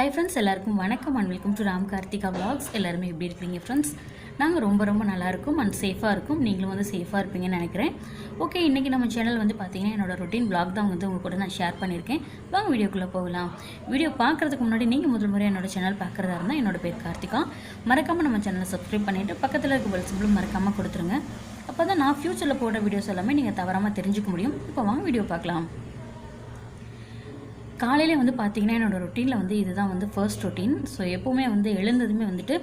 High friends எல்லாருக்கும் வணக்கம். And welcome to Ram Karthika vlogs. எல்லாருமே எப்படி இருக்கீங்க ஃப்ரெண்ட்ஸ் நாங்கள் ரொம்ப ரொம்ப நல்லாயிருக்கும் அண்ட் சேஃபாக இருக்கும். நீங்களும் வந்து சேஃபாக இருப்பீங்கன்னு நினைக்கிறேன். ஓகே இன்றைக்கி நம்ம சேனல் வந்து பார்த்தீங்கன்னா என்னோடய ரொட்டீன் ப்ளாக் தான் வந்து உங்கள் கூட நான் ஷேர் பண்ணியிருக்கேன். வாங்க வீடியோக்குள்ளே போகலாம். வீடியோ பார்க்குறதுக்கு முன்னாடி நீங்கள் முதல் முறை என்னோட சேனல் பார்க்குறதா இருந்தால் என்னோட பேர் கார்த்திகா. மறக்காமல் நம்ம சேனலை சப்ஸ்கிரைப் பண்ணிவிட்டு பக்கத்தில் இருக்க பெல் சிம்பிளும் மறக்காமல் கொடுத்துருங்க. அப்போ தான் நான் ஃப்யூச்சரில் போடுற வீடியோஸ் எல்லாமே நீங்கள் தவறாமல் தெரிஞ்சுக்க முடியும். இப்போ வாங்க வீடியோ பார்க்கலாம். காலையிலே வந்து பார்த்தீங்கன்னா என்னோடய ரொட்டீனில் வந்து இதுதான் வந்து ஃபர்ஸ்ட் ரொட்டீன் ஸோ எப்போவுமே வந்து எழுந்ததுமே வந்துட்டு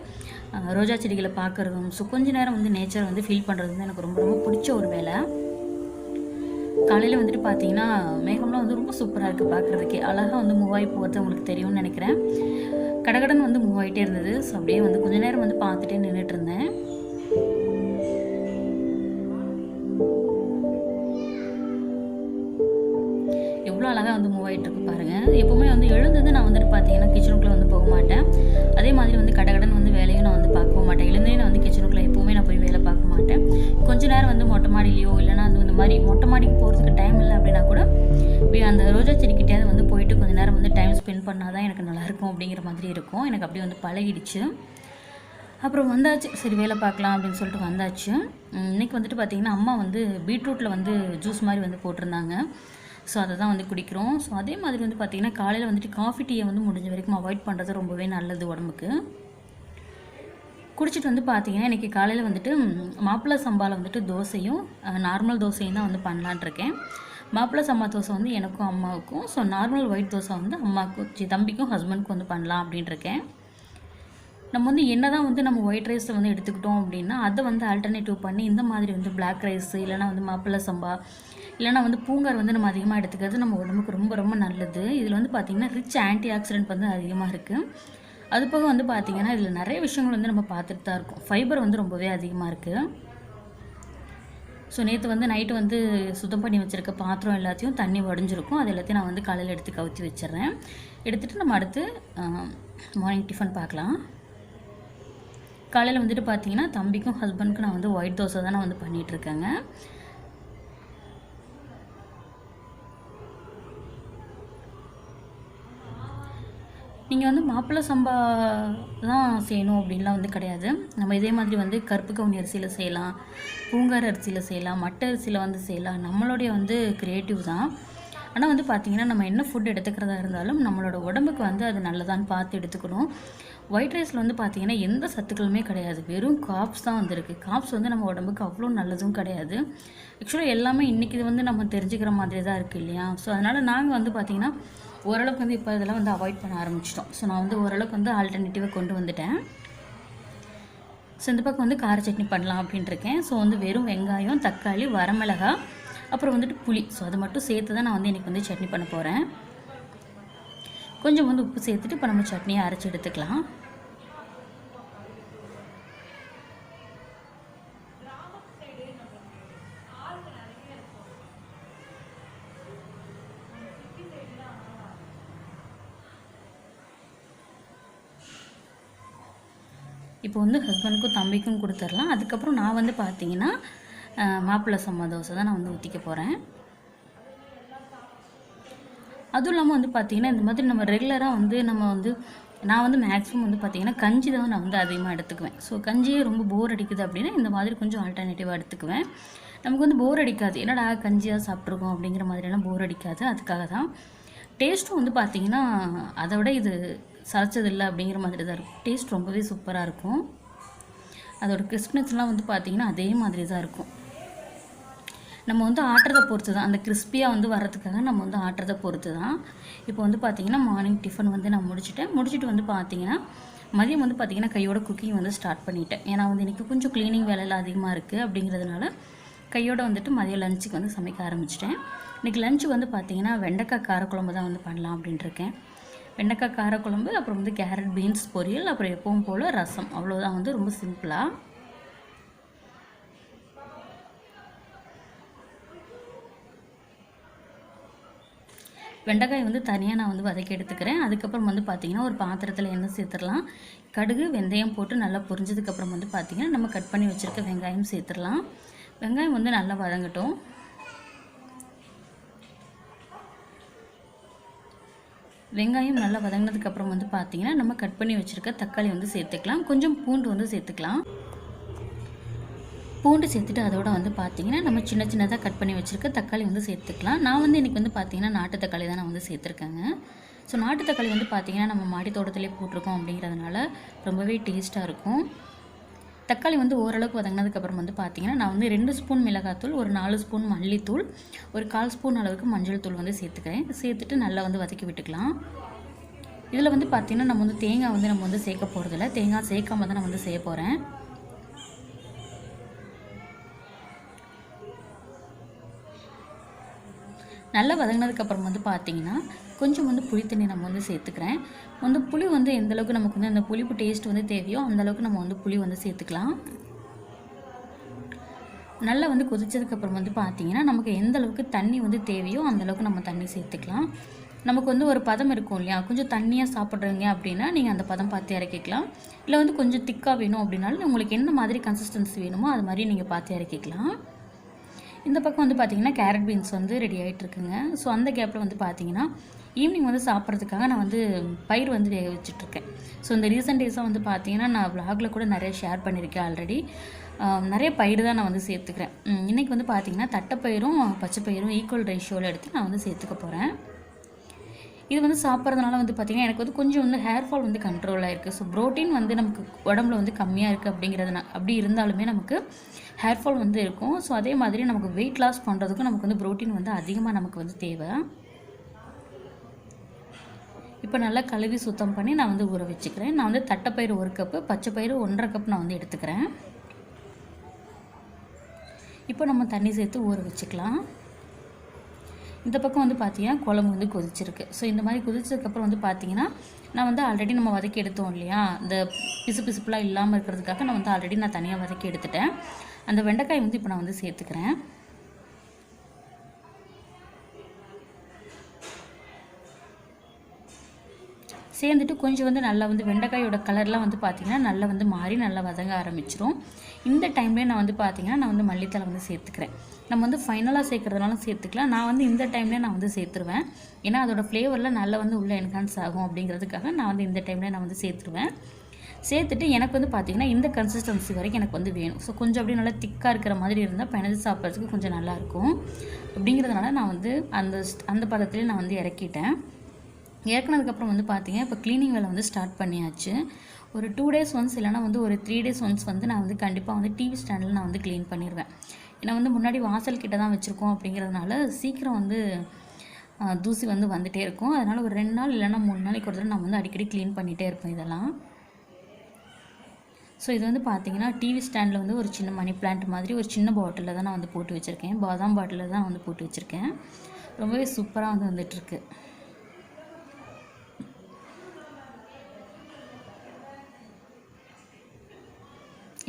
ரோஜா செடிகளை பார்க்குறதும் ஸோ கொஞ்ச நேரம் வந்து நேச்சர் வந்து ஃபீல் பண்ணுறது வந்து எனக்கு ரொம்ப ரொம்ப பிடிச்ச ஒரு வேலை. காலையில் வந்துட்டு பார்த்தீங்கன்னா மேகம்லாம் வந்து ரொம்ப சூப்பராக இருக்குது பார்க்குறதுக்கே அழகாக வந்து மூவ் ஆகி போகிறது உங்களுக்கு தெரியும்னு நினைக்கிறேன். கடகடன் வந்து மூவ் ஆகிட்டே இருந்தது. ஸோ அப்படியே வந்து கொஞ்ச நேரம் வந்து பார்த்துட்டே நின்றுட்டு இருந்தேன். எவ்வளோ அழகாக வந்து மூவ் ஆகிட்டு இருக்கு பாருங்கள் எப்போவுமே வந்து எழுந்தது நான் வந்துட்டு பார்த்தீங்கன்னா கிச்சனுக்குள்ளே வந்து போக மாட்டேன். அதே மாதிரி வந்து கடகடன் வந்து வேலையும் நான் வந்து பார்க்கவும் மாட்டேன். எழுந்தே நான் வந்து கிச்சனுக்குள்ளே எப்போவுமே நான் போய் வேலை பார்க்க மாட்டேன். கொஞ்ச நேரம் வந்து மொட்டை மாடியிலையோ இல்லைனா அது இந்த மாதிரி மொட்டை மாடிக்கு போகிறதுக்கு டைம் இல்லை அப்படின்னா கூட அந்த ரோஜா செடிக்கிட்டேயாவது வந்து போயிட்டு கொஞ்ச நேரம் வந்து டைம் ஸ்பெண்ட் பண்ணால் தான் எனக்கு நல்லாயிருக்கும் அப்படிங்கிற மாதிரி இருக்கும். எனக்கு அப்படியே வந்து பழகிடுச்சு. அப்புறம் வந்தாச்சு. சரி வேலை பார்க்கலாம் அப்படின்னு சொல்லிட்டு வந்தாச்சு. இன்றைக்கி இன்னைக்கு வந்துட்டு பார்த்திங்கன்னா அம்மா வந்து பீட்ரூட்டில் வந்து ஜூஸ் மாதிரி வந்து போட்டிருந்தாங்க. ஸோ அதை தான் வந்து குடிக்கிறோம். ஸோ அதே மாதிரி வந்து பார்த்திங்கன்னா காலையில் வந்துட்டு காஃபி டீயை வந்து முடிஞ்ச வரைக்கும் அவாய்ட் பண்ணுறது ரொம்பவே நல்லது உடம்புக்கு. குடிச்சிட்டு வந்து பார்த்தீங்கன்னா இன்றைக்கி காலையில் வந்துட்டு மாப்பிள்ளை சம்பாவில் வந்துட்டு தோசையும் நார்மல் தோசையும் தான் வந்து பண்ணலான்ட்ருக்கேன் மாப்பிள்ளை சம்பா தோசை வந்து எனக்கும் அம்மாவுக்கும். ஸோ நார்மல் ஒயிட் தோசை வந்து அம்மாவுக்கும் தம்பிக்கும் ஹஸ்பண்டுக்கும் வந்து பண்ணலாம் அப்படின்ட்டு இருக்கேன். நம்ம வந்து என்னதான் வந்து நம்ம ஒயிட் ரைஸை வந்து எடுத்துக்கிட்டோம் அப்படின்னா அதை வந்து ஆல்டர்னேட்டிவ் பண்ணி இந்த மாதிரி வந்து பிளாக் ரைஸ் இல்லைனா வந்து மாப்பிள்ளை சம்பா இல்லைனா வந்து பூங்கார் வந்து நம்ம அதிகமாக எடுத்துக்கிறது நம்ம உடம்புக்கு ரொம்ப ரொம்ப நல்லது. இதில் வந்து பார்த்திங்கன்னா ரிச் ஆன்டி ஆக்சிடென்ட் வந்து அதிகமாக இருக்குது அது போக வந்து பார்த்திங்கன்னா இதில் நிறைய விஷயங்கள் வந்து நம்ம பார்த்துட்டு தான் இருக்கோம். ஃபைபர் வந்து ரொம்பவே அதிகமாக இருக்குது ஸோ நேற்று வந்து நைட்டு வந்து சுத்தம் பண்ணி வச்சுருக்க பாத்திரம் எல்லாத்தையும் தண்ணி வடிஞ்சிருக்கும். அது எல்லாத்தையும் நான் வந்து காலையில் எடுத்து கவுத்தி வச்சிடுறேன். எடுத்துகிட்டு நம்ம அடுத்து மார்னிங் டிஃபன் பார்க்கலாம். காலையில் வந்துட்டு பார்த்தீங்கன்னா தம்பிக்கும் ஹஸ்பண்டுக்கும் நான் வந்து ஒயிட் தோசை தான் நான் வந்து பண்ணிகிட்ருக்கேங்க நீங்கள் வந்து மாப்பிள்ளை சம்பா தான் செய்யணும் அப்படின்லாம் வந்து கிடையாது. நம்ம இதே மாதிரி வந்து கருப்பு கவுனி அரிசியில் செய்யலாம் பூங்கார் அரிசியில் செய்யலாம் மட்டை அரிசியில் வந்து செய்யலாம். நம்மளுடைய வந்து க்ரியேட்டிவ் தான். ஆனால் வந்து பார்த்திங்கன்னா நம்ம என்ன ஃபுட் எடுத்துக்கிறதா இருந்தாலும் நம்மளோட உடம்புக்கு வந்து அது நல்லதான்னு பார்த்து எடுத்துக்கணும். ஒயிட் ரைஸில் வந்து பார்த்திங்கன்னா எந்த சத்துக்களுமே கிடையாது. வெறும் காப்ஸ் தான் வந்திருக்கு. காப்ஸ் வந்து நம்ம உடம்புக்கு அவ்வளோ நல்லதும் கிடையாது. ஆக்சுவலாக எல்லாமே இன்றைக்கி இது வந்து நம்ம தெரிஞ்சுக்கிற மாதிரி தான் இருக்குது இல்லையா? ஸோ அதனால் நாங்கள் வந்து பார்த்திங்கன்னா ஓரளவுக்கு வந்து இப்போ இதெல்லாம் வந்து அவாய்ட் பண்ண ஆரம்பிச்சிட்டோம். ஸோ நான் வந்து ஓரளவுக்கு வந்து ஆல்டர்னேட்டிவாக கொண்டு வந்துட்டேன். ஸோ இந்த பக்கம் வந்து கார சட்னி பண்ணலாம் அப்படின்ட்டுருக்கேன் ஸோ வந்து வெறும் வெங்காயம் தக்காளி வரமிளகாய் அப்புறம் வந்துட்டு புளி. ஸோ அது மட்டும் சேர்த்து தான் நான் வந்து இன்றைக்கி வந்து சட்னி பண்ண போகிறேன் கொஞ்சம் வந்து உப்பு சேர்த்துட்டு இப்போ நம்ம சட்னியை அரைச்சி எடுத்துக்கலாம். இப்போ வந்து ஹஸ்பண்டுக்கும் தம்பிக்கும் கொடுத்துர்லாம் அதுக்கப்புறம் நான் வந்து பார்த்தீங்கன்னா மாப்பிள்ளை சம்மா தோசை தான் நான் வந்து ஊற்றிக்க போகிறேன் அதுவும் இல்லாமல் வந்து பார்த்தீங்கன்னா இந்த மாதிரி நம்ம ரெகுலராக வந்து நம்ம வந்து நான் வந்து மேக்ஸிமம் வந்து பார்த்திங்கன்னா கஞ்சி தான் நான் வந்து அதிகமாக எடுத்துக்குவேன். ஸோ கஞ்சியே ரொம்ப போர் அடிக்குது அப்படின்னா இந்த மாதிரி கொஞ்சம் ஆல்டர்னேட்டிவாக எடுத்துக்குவேன். நமக்கு வந்து போர் அடிக்காது. என்னடா கஞ்சியாக சாப்பிட்ருக்கோம் அப்படிங்கிற மாதிரியெல்லாம் போர் அடிக்காது. அதுக்காக தான். டேஸ்ட்டும் வந்து பார்த்திங்கன்னா அதை விட இது சரைச்சதில்லை அப்படிங்கிற மாதிரி தான் இருக்கும். டேஸ்ட் ரொம்பவே சூப்பராக இருக்கும். அதோட கிறிஸ்ப்னஸ்லாம் வந்து பார்த்திங்கன்னா அதே மாதிரி தான் இருக்கும். நம்ம வந்து ஆட்டுறதை பொறுத்து தான் அந்த கிறிஸ்பியாக வந்து வர்றதுக்காக நம்ம வந்து ஆட்டுறதை பொறுத்து தான் இப்போ வந்து பார்த்திங்கன்னா மார்னிங் டிஃபன் வந்து நான் முடிச்சுட்டேன். முடிச்சுட்டு வந்து பார்த்தீங்கன்னா மதியம் வந்து பார்த்திங்கன்னா கையோட குக்கிங் வந்து ஸ்டார்ட் பண்ணிட்டேன். ஏன்னா வந்து இன்றைக்கி கொஞ்சம் க்ளீனிங் வேலையெல்லாம் அதிகமாக இருக்குது அப்படிங்கிறதுனால கையோட வந்துட்டு மதியம் லஞ்சுக்கு வந்து சமைக்க ஆரம்பிச்சிட்டேன். இன்றைக்கி லஞ்சு வந்து பார்த்திங்கன்னா வெண்டைக்காய் காரக்குழம்பு தான் வந்து பண்ணலாம் அப்படின்ட்டு இருக்கேன் வெண்டைக்காய் காரக்குழம்பு அப்புறம் வந்து கேரட் பீன்ஸ் பொரியல் அப்புறம் எப்பவும் போல் ரசம். அவ்வளோதான் வந்து ரொம்ப சிம்பிளாக வெண்டைக்காய் வந்து தனியாக நான் வந்து வதக்கி எடுத்துக்கிறேன். அதுக்கப்புறம் வந்து பார்த்திங்கன்னா ஒரு பாத்திரத்தில் எண்ணெய் சேர்த்துடலாம். கடுகு வெந்தயம் போட்டு நல்லா பொரிஞ்சதுக்கப்புறம் வந்து பார்த்திங்கன்னா நம்ம கட் பண்ணி வச்சுருக்க வெங்காயம் சேர்த்துடலாம். வெங்காயம் வந்து நல்லா வதங்கட்டும். வெங்காயம் நல்லா வதங்கினதுக்கப்புறம் வந்து பார்த்தீங்கன்னா நம்ம கட் பண்ணி வச்சுருக்க தக்காளி வந்து சேர்த்துக்கலாம். கொஞ்சம் பூண்டு வந்து சேர்த்துக்கலாம். பூண்டு சேர்த்துட்டு அதோட வந்து பார்த்தீங்கன்னா நம்ம சின்ன சின்னதாக கட் பண்ணி வச்சுருக்க தக்காளி வந்து சேர்த்துக்கலாம். நான் வந்து இன்றைக்கி வந்து பார்த்தீங்கன்னா நாட்டு தக்காளி தான் நான் வந்து சேர்த்துருக்கேங்க. ஸோ நாட்டு தக்காளி வந்து பார்த்திங்கன்னா நம்ம மாடி தோட்டத்திலே போட்டிருக்கோம் அப்படிங்கிறதுனால ரொம்பவே டேஸ்ட்டாக இருக்கும். தக்காளி வந்து ஓரளவுக்கு வதங்கினதுக்கப்புறம் வந்து பார்த்திங்கன்னா நான் வந்து ரெண்டு ஸ்பூன் மிளகாத்தூள் ஒரு நாலு ஸ்பூன் மல்லித்தூள் ஒரு கால் ஸ்பூன் அளவுக்கு மஞ்சள் தூள் வந்து சேர்த்துக்கிறேன். சேர்த்துட்டு நல்லா வந்து வதக்கி விட்டுக்கலாம். இதில் வந்து பார்த்திங்கன்னா நம்ம வந்து தேங்காய் வந்து நம்ம வந்து சேர்க்க போகிறதில்ல தேங்காய் சேர்க்காம தான் நான் வந்து செய்ய போகிறேன் நல்லா வதங்கினதுக்கப்புறம் வந்து பார்த்தீங்கன்னா கொஞ்சம் வந்து புளி தண்ணி நம்ம வந்து சேர்த்துக்கிறேன். வந்து புளி வந்து எந்தளவுக்கு நமக்கு வந்து அந்த புளிப்பு டேஸ்ட் வந்து தேவையோ அந்தளவுக்கு நம்ம வந்து புளி வந்து சேர்த்துக்கலாம். நல்லா வந்து கொதிச்சதுக்கப்புறம் வந்து பார்த்தீங்கன்னா நமக்கு எந்த அளவுக்கு தண்ணி வந்து தேவையோ அந்த அளவுக்கு நம்ம தண்ணி சேர்த்துக்கலாம். நமக்கு வந்து ஒரு பதம் இருக்கும் இல்லையா? கொஞ்சம் தண்ணியாக சாப்பிட்றீங்க அப்படின்னா நீங்கள் அந்த பதம் பார்த்து இறக்கிக்கலாம். இல்லை வந்து கொஞ்சம் திக்காக வேணும் அப்படின்னாலும் உங்களுக்கு என்ன மாதிரி கன்சிஸ்டன்சி வேணுமோ அது மாதிரி நீங்கள் பார்த்து இறக்கிக்கலாம். இந்த பக்கம் வந்து பார்த்திங்கன்னா கேரட் பீன்ஸ் வந்து ரெடி ஆகிட்டுருக்குங்க ஸோ அந்த கேப்பில் வந்து பார்த்தீங்கன்னா ஈவினிங் வந்து சாப்பிட்றதுக்காக நான் வந்து பயிர் வந்து வேக வச்சுட்ருக்கேன் ஸோ இந்த ரீசெண்ட் டேஸாக வந்து பார்த்திங்கன்னா நான் vlogல கூட நிறைய ஷேர் பண்ணியிருக்கேன் ஆல்ரெடி நிறைய பயிர் தான் நான் வந்து சேர்த்துக்கிறேன். இன்றைக்கி வந்து பார்த்திங்கன்னா தட்டைப்பயிரும் பச்சைப்பயிரும் ஈக்குவல் ரேஷியோவில் எடுத்து நான் வந்து சேர்த்துக்க போகிறேன் இது வந்து சாப்பிட்றதுனால வந்து பார்த்திங்கன்னா எனக்கு வந்து கொஞ்சம் வந்து ஹேர் ஃபால் வந்து கண்ட்ரோலாக இருக்குது ஸோ ப்ரோட்டீன் வந்து நமக்கு உடம்புல வந்து கம்மியாக இருக்குது அப்படிங்கிறதுனா அப்படி இருந்தாலுமே நமக்கு ஹேர் ஃபால் வந்து இருக்கும். ஸோ அதே மாதிரி நமக்கு வெயிட் லாஸ் பண்ணுறதுக்கும் நமக்கு வந்து ப்ரோட்டீன் வந்து அதிகமாக நமக்கு வந்து தேவை. இப்போ நல்லா கழுவி சுத்தம் பண்ணி நான் வந்து ஊற வச்சுக்கிறேன். நான் வந்து தட்டைப்பயிறு ஒரு கப்பு பச்சைப்பயிறு ஒன்றரை கப் நான் வந்து எடுத்துக்கிறேன். இப்போ நம்ம தண்ணி சேர்த்து ஊற வச்சுக்கலாம். இந்த பக்கம் வந்து பார்த்தீங்கன்னா குழம்பு வந்து கொதிச்சிருக்கு. ஸோ இந்த மாதிரி கொதிச்சதுக்கப்புறம் வந்து பார்த்தீங்கன்னா நான் வந்து ஆல்ரெடி நம்ம வதக்கி எடுத்தோம் இல்லையா? இந்த பிசு பிசுப்புலாம் இல்லாமல் இருக்கிறதுக்காக நான் வந்து ஆல்ரெடி நான் தனியாக வதக்கி எடுத்துட்டேன். அந்த வெண்டைக்காய் வந்து இப்போ நான் வந்து சேர்த்துக்கிறேன். சேர்ந்துட்டு கொஞ்சம் வந்து நல்லா வந்து வெண்டைக்காயோட கலர்லாம் வந்து பார்த்திங்கன்னா நல்லா வந்து மாறி நல்லா வதங்க ஆரம்பிச்சிரும். இந்த டைம்லேயே நான் வந்து பார்த்திங்கன்னா நான் வந்து மல்லித்தலை வந்து சேர்த்துக்கிறேன். நம்ம வந்து ஃபைனலாக சேர்க்குறதுனாலும் சேர்த்துக்கலாம். நான் வந்து இந்த டைம்லேயே நான் வந்து சேர்த்துருவேன். ஏன்னா அதோட ஃப்ளேவரில் நல்லா வந்து உள்ளே என்ஹான்ஸ் ஆகும் அப்படிங்கிறதுக்காக நான் வந்து இந்த டைம்லேயே நான் வந்து சேர்த்துருவேன். சேர்த்துட்டு எனக்கு வந்து பார்த்திங்கன்னா இந்த கன்சிஸ்டன்சி வரைக்கும் எனக்கு வந்து வேணும். ஸோ கொஞ்சம் அப்படியே நல்லா திக்காக இருக்கிற மாதிரி இருந்தால் பிணைஞ்சு சாப்பிட்றதுக்கு கொஞ்சம் நல்லாயிருக்கும் அப்படிங்கிறதுனால நான் வந்து அந்த அந்த பதத்துலேயே நான் வந்து இறக்கிட்டேன். இறக்குனதுக்கப்புறம் வந்து பார்த்தீங்கன்னா இப்போ க்ளீனிங் வேலை வந்து ஸ்டார்ட் பண்ணியாச்சு. ஒரு டூ டேஸ் ஒன்ஸ் இல்லைனா வந்து ஒரு த்ரீ டேஸ் ஒன்ஸ் வந்து நான் வந்து கண்டிப்பாக வந்து டிவி ஸ்டாண்டில் நான் வந்து க்ளீன் பண்ணிடுவேன் ஏன்னா வந்து முன்னாடி வாசல் கிட்ட தான் வச்சுருக்கோம் அப்படிங்கிறதுனால சீக்கிரம் வந்து தூசி வந்து வந்துகிட்டே இருக்கும். அதனால் ஒரு ரெண்டு நாள் இல்லைன்னா மூணு நாளைக்கு ஒரு தடவை நான் வந்து அடிக்கடி க்ளீன் பண்ணிகிட்டே இருப்போம் இதெல்லாம். ஸோ இது வந்து பார்த்தீங்கன்னா டிவி ஸ்டாண்டில் வந்து ஒரு சின்ன மணி பிளான்ட் மாதிரி ஒரு சின்ன பாட்டிலில் தான் நான் வந்து போட்டு வச்சுருக்கேன். பாதாம் பாட்டிலில் தான் வந்து போட்டு வச்சுருக்கேன். ரொம்பவே சூப்பராக வந்து வந்துட்டுருக்கு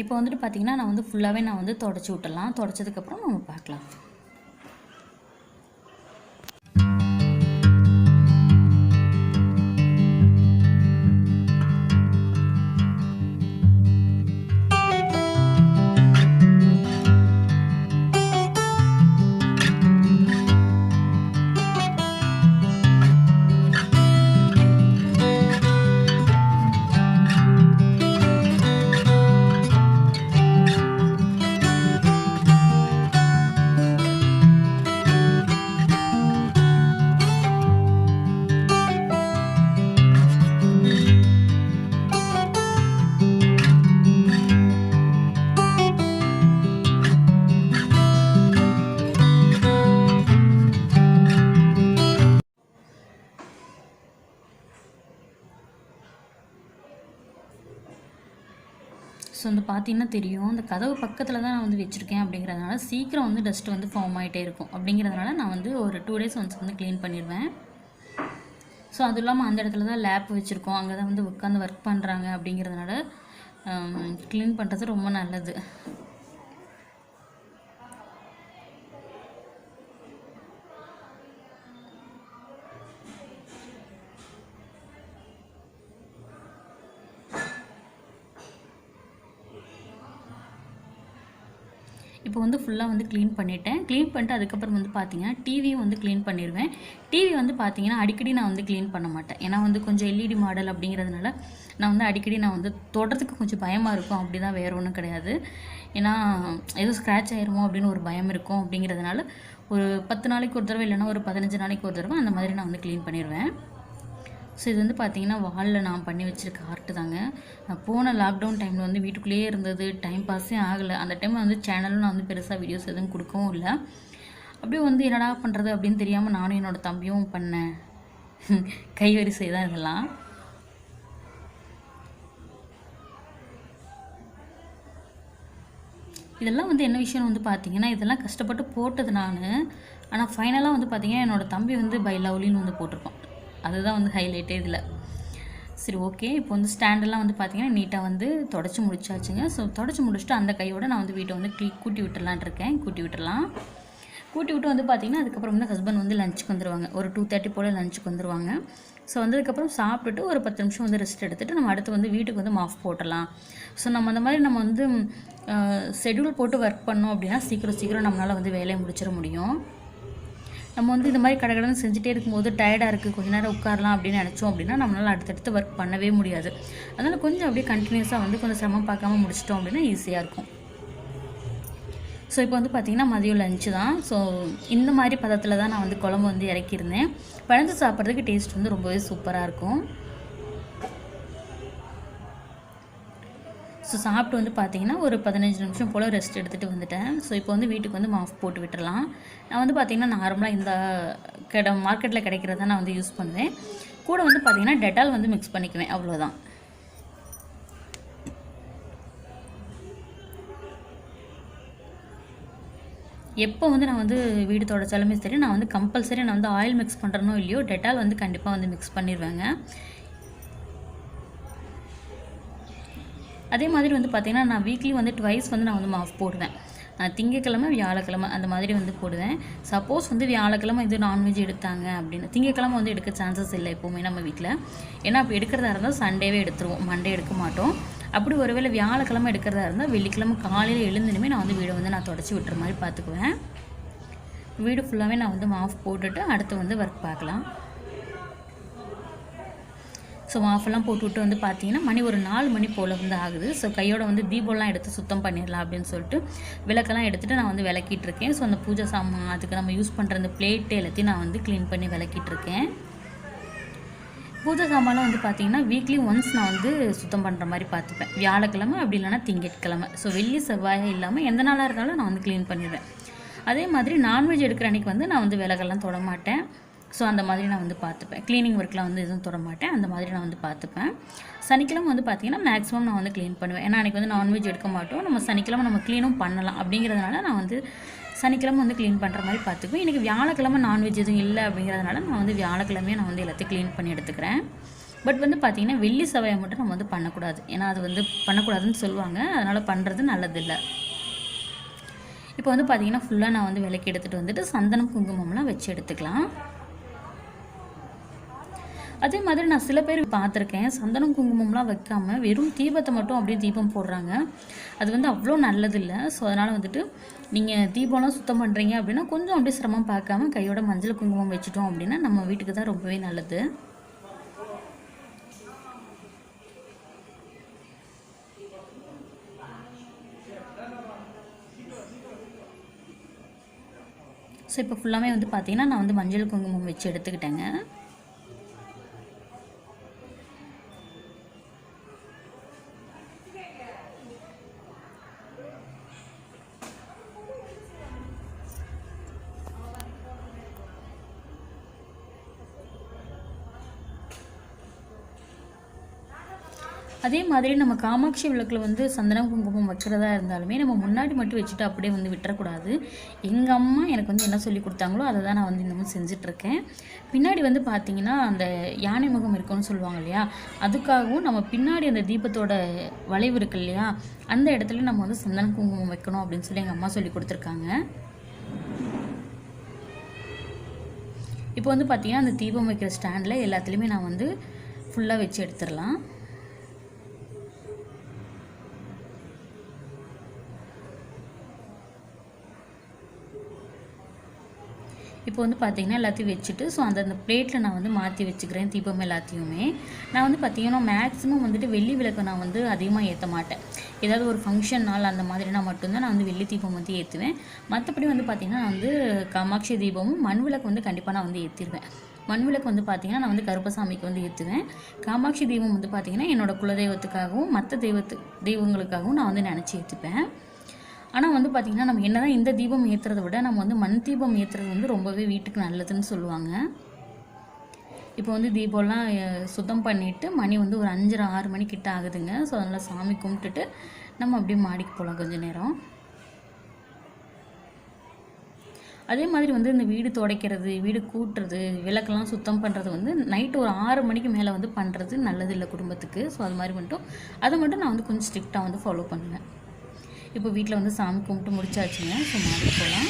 இப்போ வந்துட்டு பார்த்தீங்கன்னா நான் வந்து ஃபுல்லாகவே நான் வந்து தொடச்சி விட்டுடலாம். தொடச்சதுக்கப்புறம் நம்ம பார்க்கலாம். ஸோ வந்து பார்த்தீங்கன்னா தெரியும். அந்த கதவு பக்கத்தில் தான் நான் வந்து வச்சுருக்கேன் அப்படிங்கிறதுனால சீக்கிரம் வந்து டஸ்ட் வந்து ஃபார்ம் ஆகிட்டே இருக்கும். அப்படிங்கிறதுனால நான் வந்து ஒரு டூ டேஸ் ஒன்ஸ் வந்து க்ளீன் பண்ணிடுவேன் ஸோ அதுவும் இல்லாமல் அந்த இடத்துல தான் லேப் வச்சுருக்கோம். அங்கே தான் வந்து உட்காந்து ஒர்க் பண்ணுறாங்க அப்படிங்கிறதுனால க்ளீன் பண்ணுறது ரொம்ப நல்லது. இப்போ வந்து ஃபுல்லாக வந்து க்ளீன் பண்ணிட்டேன். க்ளீன் பண்ணிட்டு அதுக்கப்புறம் வந்து பார்த்தீங்கன்னா டிவியும் வந்து க்ளீன் பண்ணிடுவேன் டிவி வந்து பார்த்தீங்கன்னா அடிக்கடி நான் வந்து க்ளீன் பண்ண மாட்டேன். ஏன்னா வந்து கொஞ்சம் எல்இடி மாடல் அப்படிங்கிறதுனால நான் வந்து அடிக்கடி நான் வந்து தொடறதுக்கு கொஞ்சம் பயமாக இருக்கும். அப்படி தான் வேறு ஒன்றும் கிடையாது. ஏன்னா எதுவும் ஸ்க்ராட்ச் ஆயிருமோ அப்படின்னு ஒரு பயம் இருக்கும் அப்படிங்கிறதுனால ஒரு பத்து நாளைக்கு ஒரு தடவை இல்லைன்னா ஒரு பதினஞ்சு நாளைக்கு ஒரு தடவை அந்த மாதிரி நான் வந்து க்ளீன் பண்ணிடுவேன் ஸோ இது வந்து பார்த்தீங்கன்னா வாலில் நான் பண்ணி வச்சுருக்க ஆர்ட்டு தாங்க. நான் போன லாக்டவுன் டைமில் வந்து வீட்டுக்குள்ளேயே இருந்தது டைம் பாஸே ஆகலை. அந்த டைமில் வந்து சேனலும் நான் வந்து பெருசாக வீடியோஸ் எதுவும் கொடுக்கவும் இல்லை. அப்படியே வந்து என்னடா பண்ணுறது அப்படின்னு தெரியாமல் நானும் என்னோடய தம்பியும் பண்ணேன் கைவரிசை தான் இதெல்லாம். இதெல்லாம் வந்து என்ன விஷயம் வந்து பார்த்தீங்கன்னா இதெல்லாம் கஷ்டப்பட்டு போட்டது நான். ஆனால் ஃபைனலாக வந்து பார்த்தீங்கன்னா என்னோடய தம்பி வந்து பை லவ்லின்னு வந்து போட்டிருக்கோம் அதுதான் வந்து ஹைலைட்டே இதில். சரி ஓகே இப்போ வந்து ஸ்டாண்டெல்லாம் வந்து பார்த்தீங்கன்னா நீட்டாக வந்து தொடச்சி முடிச்சாச்சுங்க. ஸோ தொடச்சி முடிச்சுட்டு அந்த கையோட நான் வந்து வீட்டை வந்து க்ளீ கூட்டி விட்டுலான் இருக்கேன். கூட்டி விட்டுலாம் கூட்டி விட்டு வந்து பார்த்தீங்கன்னா அதுக்கப்புறம் வந்து ஹஸ்பண்ட் வந்து லஞ்சுக்கு வந்துருவாங்க. ஒரு டூ தேர்ட்டி போல் லஞ்சுக்கு வந்துருவாங்க. ஸோ வந்ததுக்கப்புறம் சாப்பிட்டுட்டு ஒரு பத்து நிமிஷம் வந்து ரெஸ்ட் எடுத்துகிட்டு நம்ம அடுத்து வந்து வீட்டுக்கு வந்து மாஃப் போட்டலாம் ஸோ நம்ம அந்த மாதிரி நம்ம வந்து ஷெடியூல் போட்டு ஒர்க் பண்ணோம் அப்படின்னா சீக்கிரம் சீக்கிரம் நம்மளால் வந்து வேலையை முடிச்சிட முடியும். நம்ம வந்து இந்த மாதிரி கடை செஞ்சுட்டே இருக்கும்போது டயர்டாக இருக்குது கொஞ்ச நேரம் உட்காரலாம் அப்படின்னு நினச்சோம் அப்படின்னா நம்மளால் அடுத்தடுத்து ஒர்க் பண்ணவே முடியாது. அதனால் கொஞ்சம் அப்படியே கண்டினியூஸாக வந்து கொஞ்சம் சிரமம் பார்க்காம முடிச்சிட்டோம் அப்படின்னா ஈஸியாக இருக்கும். ஸோ இப்போ வந்து பார்த்திங்கன்னா மதியம் லஞ்சு தான். ஸோ இந்த மாதிரி பதத்தில் தான் நான் வந்து குழம்பு வந்து இறக்கியிருந்தேன். பழந்து சாப்பிட்றதுக்கு டேஸ்ட் வந்து ரொம்பவே சூப்பராக இருக்கும். ஸோ சாப்பிட்டு வந்து பார்த்தீங்கன்னா ஒரு பதினஞ்சு நிமிஷம் போல் ரெஸ்ட் எடுத்துகிட்டு வந்துட்டேன். ஸோ இப்போ வந்து வீட்டுக்கு வந்து மாஃப் போட்டு விட்டுறலாம். நான் வந்து பார்த்திங்கன்னா நார்மலாக இந்த கிட மார்க்கெட்டில் கிடைக்கிறத நான் வந்து யூஸ் பண்ணுவேன். கூட வந்து பார்த்திங்கன்னா டெட்டால் வந்து மிக்ஸ் பண்ணிக்குவேன். அவ்வளோதான் எப்போ வந்து நான் வந்து வீடு தொடச்சாலுமே சரி நான் வந்து கம்பல்சரி நான் வந்து ஆயில் மிக்ஸ் பண்ணுறனோ இல்லையோ டெட்டால் வந்து கண்டிப்பாக வந்து மிக்ஸ் பண்ணிடுவேங்க அதே மாதிரி வந்து பார்த்திங்கன்னா நான் வீக்லி வந்து ட்வைஸ் வந்து நான் வந்து மாஃப் போடுவேன். திங்கக்கிழமை வியாழக்கிழமை அந்த மாதிரி வந்து போடுவேன். சப்போஸ் வந்து வியாழக்கிழமை இது நான்வெஜ் எடுத்தாங்க அப்படின்னு திங்கக்கிழமை வந்து எடுக்க சான்சஸ் இல்லை எப்போவுமே நம்ம வீட்டில் ஏன்னா அப்போ எடுக்கிறதா இருந்தால் சண்டேவே எடுத்துருவோம். மண்டே எடுக்க மாட்டோம். அப்படி ஒருவேளை வியாழக்கிழமை எடுக்கிறதா இருந்தால் வெள்ளிக்கிழமை காலையில் எழுந்துனுமே நான் வந்து வீடை வந்து நான் தொடச்சி விட்டுற மாதிரி பார்த்துக்குவேன் வீடு ஃபுல்லாகவே நான் வந்து மாஃப் போட்டுட்டு அடுத்து வந்து ஒர்க் பார்க்கலாம். ஸோ மாஃபெல்லாம் போட்டு விட்டு வந்து பார்த்தீங்கன்னா மணி ஒரு நாலு மணி போல் வந்து ஆகுது. ஸோ கையோட வந்து தீபம்லாம் எடுத்து சுத்தம் பண்ணிடலாம் அப்படின்னு சொல்லிட்டு விளக்கெல்லாம் எடுத்துகிட்டு நான் வந்து விளக்கிட்டு இருக்கேன் ஸோ அந்த பூஜை சாமான் அதுக்கு நம்ம யூஸ் பண்ணுற அந்த பிளேட்டு எல்லாத்தையும் நான் வந்து க்ளீன் பண்ணி விளக்கிட்டு இருக்கேன் பூஜை சாமான்லாம் வந்து பார்த்தீங்கன்னா வீக்லி ஒன்ஸ் நான் வந்து சுத்தம் பண்ணுற மாதிரி பார்த்துப்பேன். வியாழக்கிழமை அப்படி இல்லைனா திங்கட்கிழமை. ஸோ வெள்ளி செவ்வாய் இல்லாமல் எந்த நாளாக இருந்தாலும் நான் வந்து க்ளீன் பண்ணிடுவேன். அதே மாதிரி நான்வெஜ் எடுக்கிற அன்றைக்கி வந்து நான் வந்து விலகெல்லாம் தொட மாட்டேன். ஸோ அந்த மாதிரி நான் வந்து பார்த்துப்பேன். க்ளீனிங் ஒர்க்கில் வந்து எதுவும் தொடமாட்டேன். அந்த மாதிரி நான் வந்து பார்த்துப்பேன். சனிக்கிழமை வந்து பார்த்திங்கன்னா மேக்ஸிமம் நான் வந்து க்ளீன் பண்ணுவேன். ஏன்னா அன்றைக்கி வந்து நான்வெஜ் எடுக்க மாட்டோம். நம்ம சனிக்கிழமை நம்ம க்ளீனும் பண்ணலாம். அப்படிங்கிறதுனால நான் வந்து சனிக்கிழமை வந்து க்ளீன் பண்ணுற மாதிரி பார்த்துக்குவேன். எனக்கு வியாழக்கிழமை நான்வெஜ் எதுவும் இல்லை அப்படிங்கிறதுனால நான் வந்து வியாழக்கிழமையே நான் வந்து எல்லாத்தையும் க்ளீன் பண்ணி எடுத்துக்கிறேன். பட் வந்து பார்த்திங்கன்னா வெள்ளி சவையை மட்டும் நம்ம வந்து பண்ணக்கூடாது. ஏன்னா அது வந்து பண்ணக்கூடாதுன்னு சொல்லுவாங்க. அதனால் பண்ணுறது நல்லதில்லை. இப்போ வந்து பார்த்திங்கன்னா ஃபுல்லாக நான் வந்து விலைக்கு எடுத்துகிட்டு வந்துட்டு சந்தனம் குங்குமம்லாம் வச்சு எடுத்துக்கலாம். அதே மாதிரி நான் சில பேர் பார்த்துருக்கேன் சந்தனம் குங்குமம்லாம் வைக்காமல் வெறும் தீபத்தை மட்டும் அப்படியே தீபம் போடுறாங்க. அது வந்து அவ்வளோ நல்லதில்லை. ஸோ அதனால் வந்துட்டு நீங்கள் தீபம்லாம் சுத்தம் பண்ணுறீங்க அப்படின்னா கொஞ்சம் அப்படியே சிரமம் பார்க்காம கையோட மஞ்சள் குங்குமம் வச்சுட்டோம் அப்படின்னா நம்ம வீட்டுக்கு தான் ரொம்பவே நல்லது. ஸோ இப்போ ஃபுல்லாமே வந்து பார்த்தீங்கன்னா நான் வந்து மஞ்சள் குங்குமம் வச்சு எடுத்துக்கிட்டேங்க. அதே மாதிரி நம்ம காமாட்சி விளக்கில் வந்து சந்தனம் குங்குமம் வைக்கிறதா இருந்தாலுமே நம்ம முன்னாடி மட்டும் வச்சுட்டு அப்படியே வந்து விட்டுறக்கூடாது. எங்கள் அம்மா எனக்கு வந்து என்ன சொல்லி கொடுத்தாங்களோ அதை தான் நான் வந்து இன்னமும் செஞ்சிட்ருக்கேன். பின்னாடி வந்து பார்த்திங்கன்னா அந்த யானை முகம் இருக்கும்னு சொல்லுவாங்க இல்லையா? அதுக்காகவும் நம்ம பின்னாடி அந்த தீபத்தோட வளைவு இருக்கு இல்லையா? அந்த இடத்துல நம்ம வந்து சந்தனம் குங்குமம் வைக்கணும் அப்படின்னு சொல்லி எங்கள் அம்மா சொல்லி கொடுத்துருக்காங்க. இப்போ வந்து பார்த்திங்கன்னா அந்த தீபம் வைக்கிற ஸ்டாண்டில் எல்லாத்துலேயுமே நான் வந்து ஃபுல்லாக வச்சு எடுத்துடலாம். இப்போ வந்து பார்த்திங்கன்னா எல்லாத்தையும் வச்சுட்டு ஸோ அந்தந்த பிளேட்டில் நான் வந்து மாற்றி வச்சுக்கிறேன் தீபம் எல்லாத்தையுமே. நான் வந்து பார்த்திங்கன்னா மேக்ஸிமம் வந்துட்டு வெள்ளி விளக்கை நான் வந்து அதிகமாக ஏற்ற மாட்டேன். ஏதாவது ஒரு ஃபங்க்ஷன் நாள் அந்த மாதிரினா மட்டும்தான் நான் வந்து வெள்ளி தீபம் வந்து ஏற்றுவேன் மற்றபடி வந்து பார்த்திங்கன்னா நான் வந்து காமாட்சி தீபமும் மண் விளக்கு வந்து கண்டிப்பாக நான் வந்து ஏற்றிடுவேன் மண் விளக்கு வந்து பார்த்திங்கன்னா நான் வந்து கருப்பசாமிக்கு வந்து ஏற்றுவேன் காமாட்சி தீபம் வந்து பார்த்திங்கன்னா என்னோடய குலதெய்வத்துக்காகவும் மற்ற தெய்வத்து தெய்வங்களுக்காகவும் நான் வந்து நினச்சி ஏற்றுப்பேன் ஆனால் வந்து பார்த்திங்கன்னா நம்ம என்ன தான் இந்த தீபம் ஏற்றுறதை விட நம்ம வந்து மண் தீபம் ஏற்றுறது வந்து ரொம்பவே வீட்டுக்கு நல்லதுன்னு சொல்லுவாங்க. இப்போ வந்து தீபம்லாம் சுத்தம் பண்ணிவிட்டு மணி வந்து ஒரு அஞ்சரை ஆறு மணி கிட்ட ஆகுதுங்க. ஸோ அதனால் சாமி கும்பிட்டுட்டு நம்ம அப்படியே மாடிக்கு போகலாம் கொஞ்சம் நேரம். அதே மாதிரி வந்து இந்த வீடு துடைக்கிறது வீடு கூட்டுறது விளக்கெல்லாம் சுத்தம் பண்ணுறது வந்து நைட்டு ஒரு ஆறு மணிக்கு மேலே வந்து பண்ணுறது நல்லது இல்லை குடும்பத்துக்கு. ஸோ அது மாதிரி மட்டும் அதை மட்டும் நான் வந்து கொஞ்சம் ஸ்ட்ரிக்டாக வந்து ஃபாலோ பண்ணுவேன். இப்போ வீட்டில் வந்து சாமி கும்பிட்டு முடிச்சாச்சுங்க. ஸோ மாடிக்கு போகலாம்.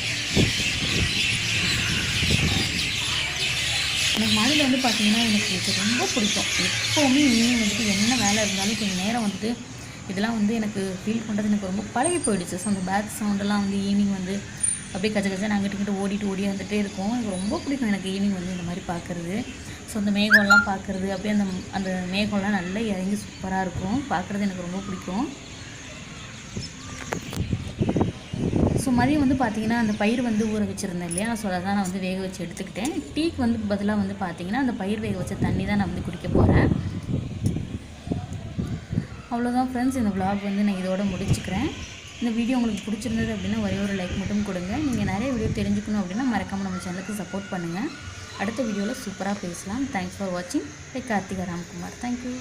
எனக்கு மாடியில் வந்து பார்த்தீங்கன்னா எனக்கு ரொம்ப பிடிக்கும். எப்போவுமே ஈவினிங் வந்துட்டு என்ன வேலை இருந்தாலும் இப்போ நேரம் வந்துட்டு இதெல்லாம் வந்து எனக்கு ஃபீல் பண்ணுறது எனக்கு ரொம்ப பழகி போயிடுச்சு. ஸோ அந்த பேக் சவுண்டெல்லாம் வந்து ஈவினிங் வந்து அப்படியே கச்ச கச்சா நாங்கள் கிட்ட ஓடிட்டு ஓடி வந்துட்டே இருக்கோம். எனக்கு ரொம்ப பிடிக்கும் எனக்கு ஈவினிங் வந்து இந்த மாதிரி பார்க்குறது. ஸோ அந்த மேகம்லாம் பார்க்குறது. அப்படியே அந்த அந்த மேகம்லாம் நல்லா இறங்கி சூப்பராக இருக்கும். பார்க்குறது எனக்கு ரொம்ப பிடிக்கும். ஸோ மதியம் வந்து பார்த்தீங்கன்னா அந்த பயிர் வந்து ஊற வச்சுருந்தேன் இல்லையா? ஸோ அதை தான் நான் வந்து வேக வச்சு எடுத்துக்கிட்டேன். டீக்கு வந்து பதிலாக வந்து பார்த்தீங்கன்னா அந்த பயிர் வேக வச்ச தண்ணி தான் நான் வந்து குடிக்க போகிறேன் அவ்வளோதான் ஃப்ரெண்ட்ஸ் இந்த vlog வந்து நான் இதோட முடிச்சுக்கிறேன். இந்த வீடியோ உங்களுக்கு பிடிச்சிருந்தது அப்படின்னா ஒரே ஒரு லைக் மட்டும் கொடுங்க. நீங்கள் நிறைய வீடியோ தெரிஞ்சுக்கணும் அப்படின்னா மறக்காமல் நம்ம சேனலுக்கு சப்போர்ட் பண்ணுங்கள் அடுத்த வீடியோவில் சூப்பராக பேசலாம். தேங்க்ஸ் ஃபார் வாட்சிங் bye Karthika Ramkumar thank you